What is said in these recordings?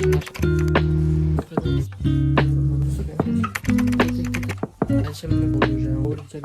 Ja się mówię, że kurczę,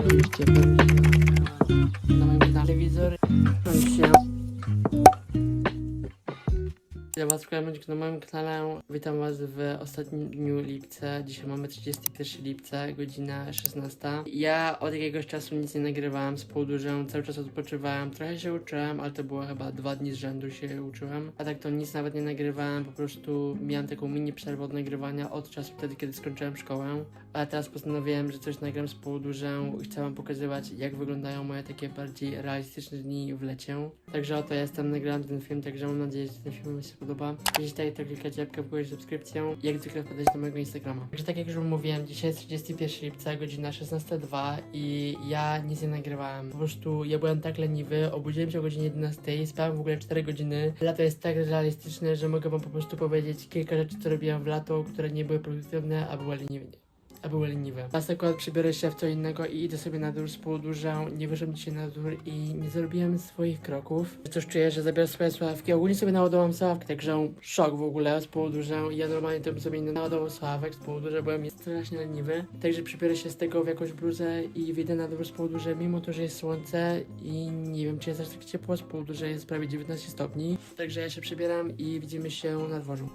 was Klemeczek na moim kanale. Witam was w ostatnim dniu lipca. Dzisiaj mamy 31 lipca, godzina 16. Ja od jakiegoś czasu nic nie nagrywałem z że cały czas odpoczywałem. Trochę się uczyłem, ale to było chyba dwa dni z rzędu się uczyłem. A tak to nic nawet nie nagrywałem, po prostu miałem taką mini przerwę od nagrywania od czasu wtedy, kiedy skończyłem szkołę. A teraz postanowiłem, że coś nagram z powodu, że chcę wam pokazywać, jak wyglądają moje takie bardziej realistyczne dni w lecie. Także oto jestem, nagrałem ten film, także mam nadzieję, że ten film wam się spodoba. Jeśli tak, to klikajcie łapkę w górę z subskrypcją i jak zwykle wpadać do mojego Instagrama. Także tak jak już mówiłem, dzisiaj jest 31 lipca, godzina 16.02 i ja nic nie nagrywałem. Po prostu ja byłem tak leniwy, obudziłem się o godzinie 11, spałem w ogóle 4 godziny. Lato jest tak realistyczne, że mogę wam po prostu powiedzieć kilka rzeczy, co robiłem w lato, które nie były produktywne, a były leniwe a były leniwe. Teraz akurat przybiorę się w co innego i idę sobie na dół z że nie wyszedłem dzisiaj na dół i nie zrobiłem swoich kroków. Coś czuję, że zabiorę swoje sławki. Ogólnie sobie naładowałem sławkę, także szok w ogóle z że ja normalnie to bym sobie nie naładował sławek z że byłem strasznie leniwy. Także przybiorę się z tego w jakąś bluzę i wyjdę na dół z że mimo to, że jest słońce i nie wiem, czy jest aż tak ciepło z że jest prawie 19 stopni. Także ja się przebieram i widzimy się na dworzu.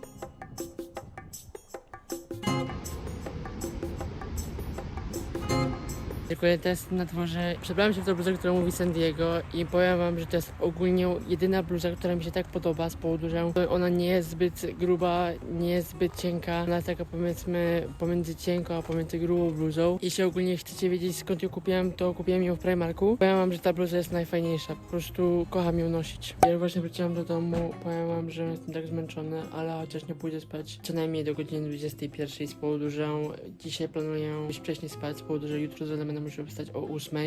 Dziękuję, to jest na dworze. Przebrałem się w tą bluzę, którą mówi San Diego i powiem wam, że to jest ogólnie jedyna bluza, która mi się tak podoba z powodu, że ona nie jest zbyt gruba, nie jest zbyt cienka. Ona jest taka powiedzmy pomiędzy cienką a pomiędzy grubą bluzą. Jeśli ogólnie chcecie wiedzieć skąd ją kupiłem, to kupiłem ją w Primarku. Powiem wam, że ta bluza jest najfajniejsza. Po prostu kocham ją nosić. Ja właśnie wróciłam do domu, powiem wam, że jestem tak zmęczony, ale chociaż nie pójdę spać co najmniej do godziny 21 z powodu, że dzisiaj planuję już wcześniej spać, z powodu, że jutro będę musiał wstać o 8.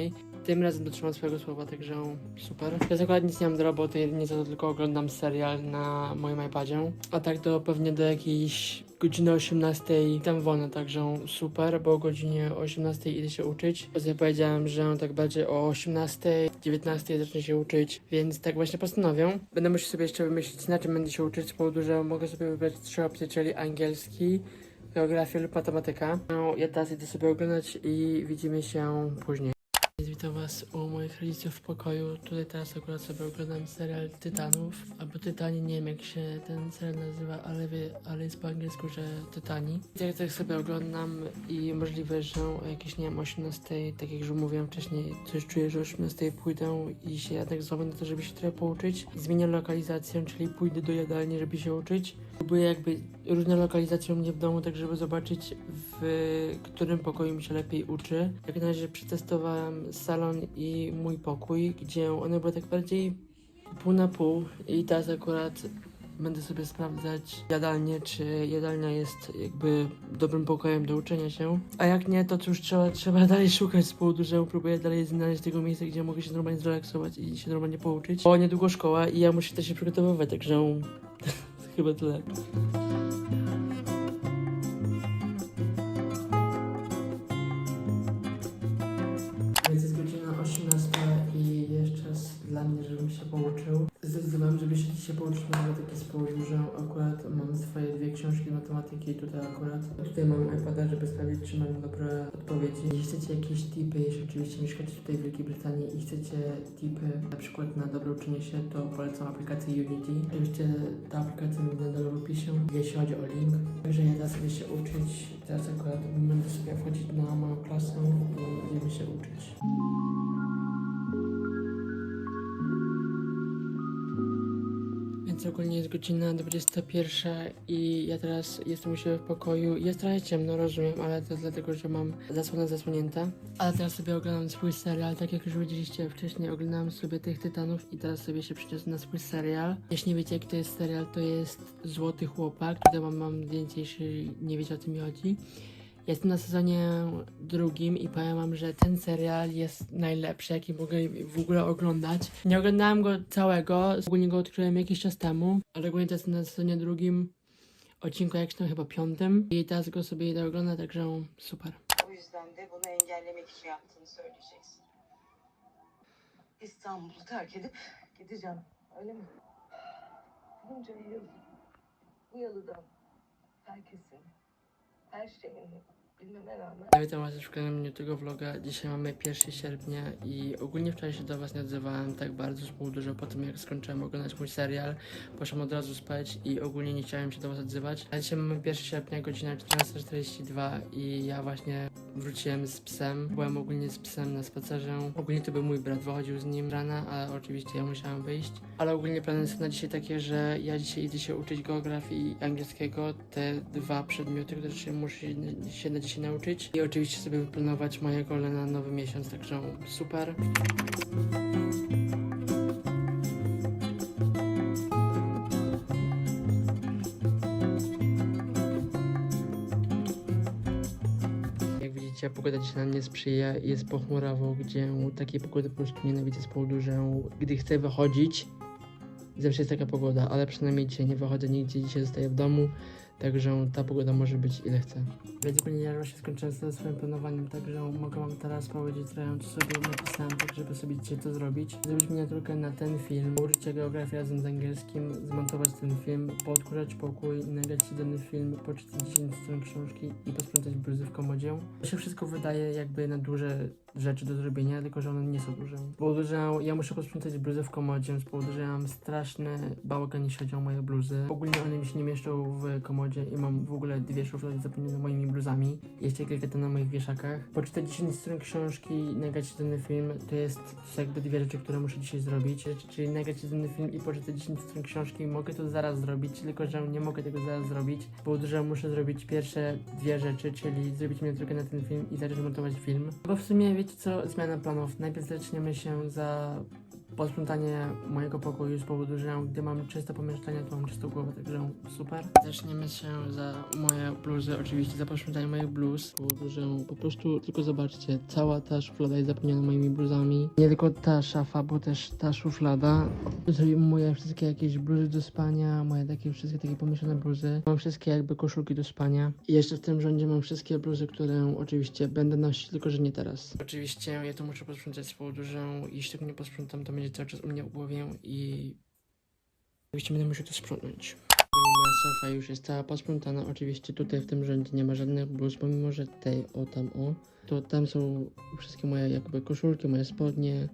Tym razem dotrzymam swojego słowa, także super. Ja akurat nic nie mam do roboty, jedynie za to tylko oglądam serial na moim iPadzie. A tak to pewnie do jakiejś godziny 18 tam wolno, także super, bo o godzinie 18 idę się uczyć. Ja powiedziałem, że tak bardziej o 18, 19 zacznę się uczyć, więc tak właśnie postanowię. Będę musiał sobie jeszcze wymyślić, na czym będę się uczyć, z powodu, że mogę sobie wybrać trzy opcje, czyli angielski, geografię lub matematyka. No, ja teraz idę sobie oglądać i widzimy się później. Witam Was u moich rodziców w pokoju. Tutaj teraz akurat sobie oglądam serial Tytanów, albo Tytani, nie wiem jak się ten serial nazywa, ale, wie, ale jest po angielsku, że Tytani. Tak, tak sobie oglądam i możliwe, że o jakieś, nie wiem, 18, tak jak już mówiłem wcześniej, coś czuję, że o 18 pójdę i się jednak złamię na to, żeby się trochę pouczyć. Zmienię lokalizację, czyli pójdę do jadalni, żeby się uczyć. Próbuję jakby różne lokalizacje u mnie w domu, tak żeby zobaczyć w którym pokoju mi się lepiej uczy. Jak na razie przetestowałem salon i mój pokój, gdzie one były tak bardziej pół na pół i teraz akurat będę sobie sprawdzać jadalnię, czy jadalnia jest jakby dobrym pokojem do uczenia się. A jak nie, to cóż, trzeba, trzeba dalej szukać z powodu, że próbuję dalej znaleźć tego miejsca, gdzie mogę się normalnie zrelaksować i się normalnie pouczyć. Bo niedługo szkoła i ja muszę też się przygotowywać, także chyba tyle. Książki matematyki tutaj akurat tutaj mam iPada, żeby sprawdzić, czy mam dobre odpowiedzi. Jeśli chcecie jakieś tipy, jeśli oczywiście mieszkacie tutaj w Wielkiej Brytanii i chcecie tipy na przykład na dobre uczenie się, to polecam aplikację Unity. Oczywiście ta aplikacja będzie na dole w opisie, jeśli chodzi o link. Także ja teraz sobie się uczyć. Teraz akurat będę sobie wchodzić na moją klasę i będziemy się uczyć. Ogólnie jest godzina 21 i ja teraz jestem u siebie w pokoju. Jest trochę ciemno, rozumiem, ale to dlatego, że mam zasłonę zasłonięte. Ale teraz sobie oglądam swój serial. Tak jak już widzieliście wcześniej, oglądałem sobie tych Tytanów i teraz sobie się przeniosę na swój serial. Jeśli nie wiecie, jaki to jest serial, to jest Złoty Chłopak. Tutaj mam, mam zdjęcie, jeśli nie wiecie o co mi chodzi. Jestem na sezonie drugim i powiem wam, że ten serial jest najlepszy, jaki mogę w ogóle oglądać. Nie oglądałem go całego, ogólnie go odkryłem jakiś czas temu, ale ogólnie to jest na sezonie drugim, odcinku jakimś chyba piątym i teraz go sobie idę oglądać, także super. O yüzden de bunu engellemek için yaptığını söyleyeceksin. İstanbul'u terk edip gideceğim. Öyle mi? Bunca yıl bu yalıda herkesin, her Ja witam Was już w kolejnym dniu tego vloga. Dzisiaj mamy 1 sierpnia i ogólnie wczoraj się do Was nie odzywałem tak bardzo powodu, że po tym jak skończyłem oglądać mój serial, poszłem od razu spać i ogólnie nie chciałem się do Was odzywać. A dzisiaj mamy 1 sierpnia, godzina 14.42 i ja właśnie wróciłem z psem. Byłem ogólnie z psem na spacerze. Ogólnie to był mój brat, wychodził z nim rana, ale oczywiście ja musiałem wyjść. Ale ogólnie plany są na dzisiaj takie, że ja dzisiaj idę się uczyć geografii i angielskiego, te dwa przedmioty, które się muszę się na dzisiaj nauczyć. I oczywiście sobie wyplanować moje gole na nowy miesiąc, także super. Widzicie, pogoda dzisiaj nam nie sprzyja, jest pochmurawo, gdzie takiej pogody po prostu nienawidzę z powodu, że gdy chcę wychodzić, zawsze jest taka pogoda, ale przynajmniej dzisiaj nie wychodzę nigdzie, dzisiaj zostaję w domu, także ta pogoda może być ile chce. Więc ogólnie ja się skończyłem ze swoim planowaniem, także mogę wam teraz powiedzieć trochę, co sobie napisałem, tak żeby sobie dzisiaj to zrobić. Zrobić miniaturkę na ten film, się geografii razem z angielskim, zmontować ten film, podkurzać pokój, nagrać dany film, poczytać 10 stron książki i posprzątać bluzy w komodzie. To się wszystko wydaje jakby na duże rzeczy do zrobienia, tylko że one nie są duże. Z powodu, że ja muszę posprzątać bluzy w komodzie, z powodu, że ja mam straszny bałagan, jeśli chodzi o moje bluzy. Ogólnie one mi się nie mieszczą w komodzie i mam w ogóle dwie szuflady zapełnione moimi bluzami. Jeszcze kilka tam na moich wieszakach. Poczytać 10 stron książki, nagrać ten film, to jest, to jakby dwie rzeczy, które muszę dzisiaj zrobić. Czyli nagrać ten film i poczytać 10 stron książki. Mogę to zaraz zrobić, tylko że nie mogę tego zaraz zrobić. Powodu, że muszę zrobić pierwsze dwie rzeczy, czyli zrobić miniaturkę na ten film i zacząć montować film. Bo w sumie wiecie co, zmiana planów. Najpierw zaczniemy się za posprzątanie mojego pokoju z powodu, że gdy mam czyste pomieszczenie, to mam czystą głowę, także super. Zaczniemy się za moje bluzy, oczywiście za posprzątanie moich bluz, z powodu, że po prostu tylko zobaczcie, cała ta szuflada jest zapełniona moimi bluzami. Nie tylko ta szafa, bo też ta szuflada. Moje wszystkie jakieś bluzy do spania, moje takie wszystkie takie pomieszane bluzy. Mam wszystkie jakby koszulki do spania. I jeszcze w tym rządzie mam wszystkie bluzy, które oczywiście będę nosić, tylko że nie teraz. Oczywiście ja to muszę posprzątać z powodu, że jeśli tego nie posprzątam, to będzie cały czas u mnie w głowie i oczywiście będę musiał to sprzątnąć. Moja szafa już jest cała posprzątana. Oczywiście tutaj w tym rządzie nie ma żadnych bluz, pomimo że tej o tam o, to tam są wszystkie moje jakby koszulki, moje spodnie,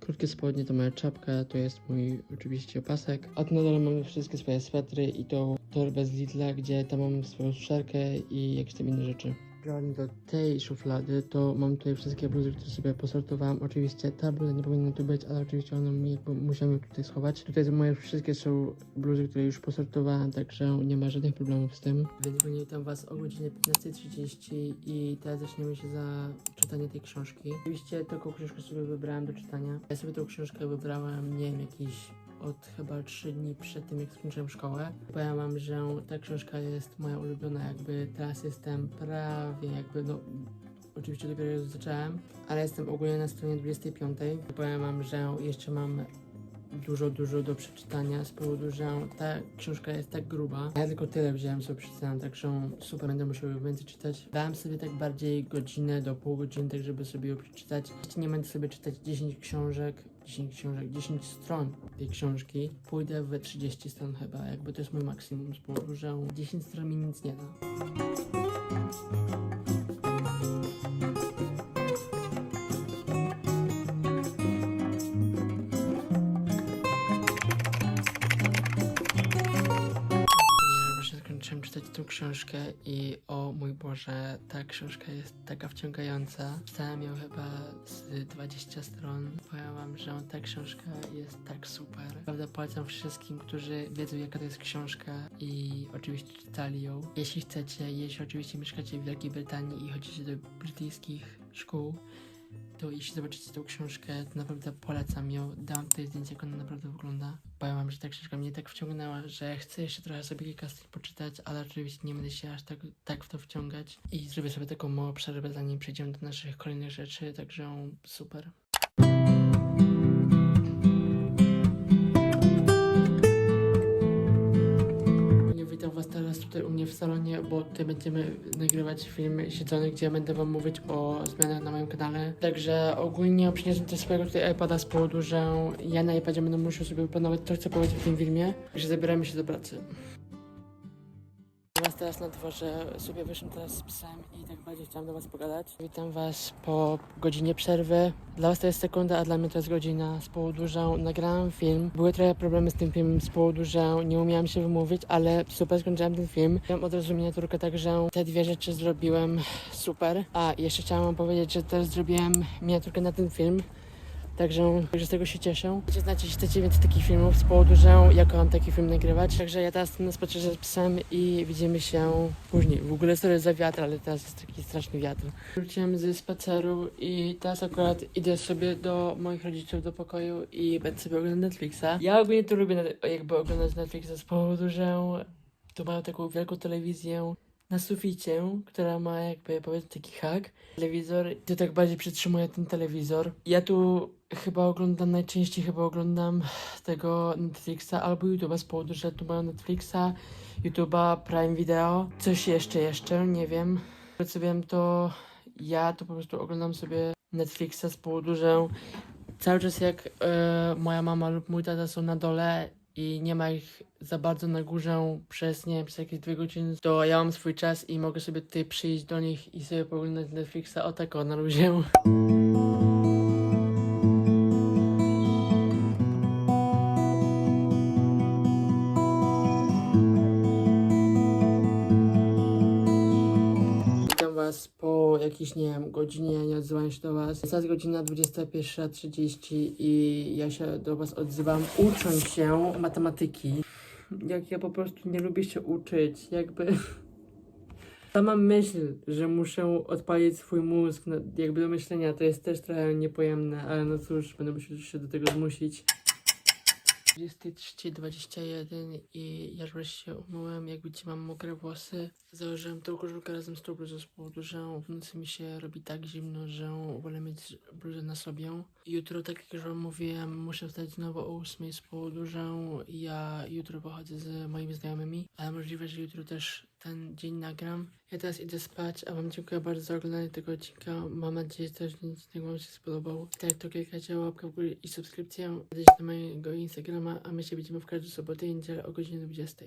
krótkie spodnie, to moja czapka, to jest mój oczywiście pasek. A tu na dole mamy wszystkie swoje swetry i to torbę z Lidla, gdzie tam mam swoją suszarkę i jakieś tam inne rzeczy. Biorąc do tej szuflady, to mam tutaj wszystkie bluzy, które sobie posortowałem. Oczywiście ta bluza nie powinna tu być, ale oczywiście one mi musiałem tutaj schować. Tutaj moje wszystkie są bluzy, które już posortowałem, także nie ma żadnych problemów z tym. Więc witam Was o godzinie 15.30 i teraz zaczniemy się za czytanie tej książki. Oczywiście taką książkę sobie wybrałem do czytania. Ja sobie tą książkę wybrałem, nie wiem, jakiś od chyba 3 dni przed tym, jak skończyłem szkołę. Powiem wam, że ta książka jest moja ulubiona, jakby teraz jestem prawie jakby, no oczywiście dopiero ją zacząłem, ale jestem ogólnie na stronie 25. Powiem wam, że jeszcze mam dużo, dużo do przeczytania z powodu, że ta książka jest tak gruba. Ja tylko tyle wziąłem sobie przeczytałem, także super, będę musiał ją więcej czytać. Dałem sobie tak bardziej godzinę do pół godziny, tak żeby sobie ją przeczytać. Jeśli nie będę sobie czytać 10 książek, 10 książek, 10 stron tej książki, pójdę we 30 stron chyba, jakby to jest mój maksimum z powodu, że 10 stron mi nic nie da. Książkę i o mój Boże, ta książka jest taka wciągająca. Czytałem ją chyba 20 stron. Powiem wam, że ta książka jest tak super. Naprawdę polecam wszystkim, którzy wiedzą jaka to jest książka i oczywiście czytali ją. Jeśli chcecie, jeśli oczywiście mieszkacie w Wielkiej Brytanii i chodzicie do brytyjskich szkół, to jeśli zobaczycie tą książkę, to naprawdę polecam ją. Dam tutaj zdjęcie, jak ona naprawdę wygląda. Powiem wam, że ta książka mnie tak wciągnęła, że chcę jeszcze trochę sobie kilka tych poczytać, ale oczywiście nie będę się aż tak, tak w to wciągać. I zrobię sobie taką małą przerwę, zanim przejdziemy do naszych kolejnych rzeczy, także super. Tutaj u mnie w salonie, bo tutaj będziemy nagrywać film siedzony, gdzie będę wam mówić o zmianach na moim kanale. Także ogólnie przyniosłem też swojego tutaj iPada z powodu, że ja na iPadzie będę musiał sobie planować to, co powiedzieć w tym filmie. Także zabieramy się do pracy. Teraz na dworze, sobie wyszłam teraz z psem i tak bardziej chciałam do was pogadać. Witam was po godzinie przerwy. Dla was to jest sekunda, a dla mnie to jest godzina. Z powodu, że nagrałam film. Były trochę problemy z tym filmem z powodu, że nie umiałam się wymówić, ale super skończyłam ten film. Miałam od razu miniaturkę, także te dwie rzeczy zrobiłem super. A jeszcze chciałam wam powiedzieć, że też zrobiłem miniaturkę na ten film. Także, także z tego się cieszę. Chcecie znacie, jeśli chcecie więcej takich filmów z powodu, że ja kocham taki film nagrywać. Także ja teraz na spacerze z psem i widzimy się później. W ogóle sorry za wiatr, ale teraz jest taki straszny wiatr. Wróciłem ze spaceru i teraz akurat idę sobie do moich rodziców do pokoju i będę sobie oglądać Netflixa. Ja ogólnie to lubię jakby oglądać Netflixa z powodu, że tu mają taką wielką telewizję na suficie, która ma jakby powiedzmy taki hak. Telewizor, to tak bardziej przytrzymuje ten telewizor. Ja tu chyba oglądam, najczęściej chyba oglądam tego Netflixa albo YouTube'a z powodu, że tu mają Netflixa, YouTube'a, Prime Video, coś jeszcze, jeszcze, nie wiem. Co wiem, to ja to po prostu oglądam sobie Netflixa z powodu, że cały czas jak e, moja mama lub mój tata są na dole i nie ma ich za bardzo na górze przez, nie wiem, przez jakieś dwie godziny, to ja mam swój czas i mogę sobie tutaj przyjść do nich i sobie pooglądać Netflixa o tak o, na luzie. Jakiejś, nie wiem, godzinie, nie odzywam się do was. Jest godzina 21.30 i ja się do was odzywam ucząc się matematyki. Jak ja po prostu nie lubię się uczyć, jakby... Sama myśl, że muszę odpalić swój mózg na, jakby do myślenia, to jest też trochę niepojemne, ale no cóż, będę musiał się do tego zmusić. 23.21 i ja już się umyłem, jak widzicie mam mokre włosy. Założyłem tą koszulkę razem z tą bluzą z powodu, że w nocy mi się robi tak zimno, że wolę mieć bluzę na sobie. Jutro, tak jak już wam mówiłem, muszę wstać znowu o 8 z powodu, ja jutro pochodzę z moimi znajomymi, ale możliwe, że jutro też ten dzień nagram. Ja teraz idę spać, a wam dziękuję bardzo za oglądanie tego odcinka. Mam nadzieję, że też odcinek wam się spodobał. Tak, to klikajcie łapkę w górę i subskrypcję. Dajcie na mojego Instagrama, a my się widzimy w każdą sobotę i niedzielę o godzinie 20.